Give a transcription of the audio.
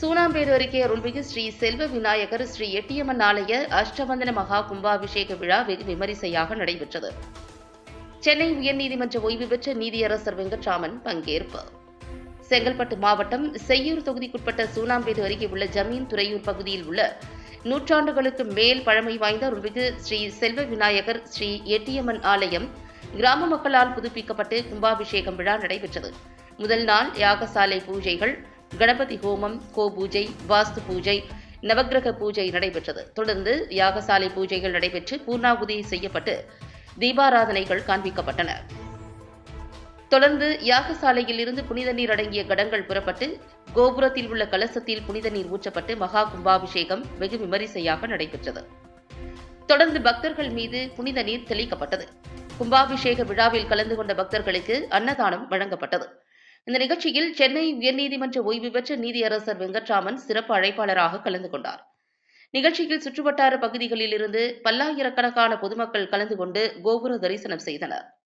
சூனாம்பேடு அருகே அருள்மிகு ஸ்ரீ செல்வ விநாயகர் ஸ்ரீ எட்டியம்மன் ஆலய அஷ்டவந்தன மகா கும்பாபிஷேக விழா வெகு விமரிசையாக நடைபெற்றது. சென்னை உயர்நீதிமன்ற ஓய்வு பெற்ற நீதியரசர் வெங்கட்ராமன் பங்கேற்பு. செங்கல்பட்டு மாவட்டம் செய்யூர் தொகுதிக்குட்பட்ட சூனாம்பேடு அருகே உள்ள ஜமீன் துறையூர் பகுதியில் உள்ள நூற்றாண்டுகளுக்கு மேல் பழமை வாய்ந்த அருள்மிகு ஸ்ரீ செல்வ விநாயகர் ஸ்ரீ எட்டியம்மன் ஆலயம் கிராம மக்களால் புதுப்பிக்கப்பட்டு கும்பாபிஷேகம் விழா நடைபெற்றது. முதல் நாள் யாகசாலை பூஜைகள் கணபதி ஹோமம் கோ பூஜை வாஸ்து பூஜை நவக்கிரக பூஜை நடைபெற்றது. தொடர்ந்து யாகசாலை பூஜைகள் நடைபெற்று பூர்ணாகுதி செய்யப்பட்டு தீபாராதனைகள் காண்பிக்கப்பட்டன. தொடர்ந்து யாகசாலையில் இருந்து புனித நீர் அடங்கிய கடங்கள் புறப்பட்டு கோபுரத்தில் உள்ள கலசத்தில் புனித நீர் ஊற்றப்பட்டு மகா கும்பாபிஷேகம் வெகு விமரிசையாக நடைபெற்றது. தொடர்ந்து பக்தர்கள் மீது புனித நீர் தெளிக்கப்பட்டது. கும்பாபிஷேக விழாவில் கலந்து கொண்ட பக்தர்களுக்கு அன்னதானம் வழங்கப்பட்டது. இந்த நிகழ்ச்சியில் சென்னை உயர்நீதிமன்ற ஓய்வு பெற்ற நீதியரசர் வெங்கட்ராமன் சிறப்பு அழைப்பாளராக கலந்து கொண்டார். நிகழ்ச்சியில் சுற்றுவட்டார பகுதிகளில் இருந்து பல்லாயிரக்கணக்கான பொதுமக்கள் கலந்து கொண்டு கோபுர தரிசனம் செய்தனர்.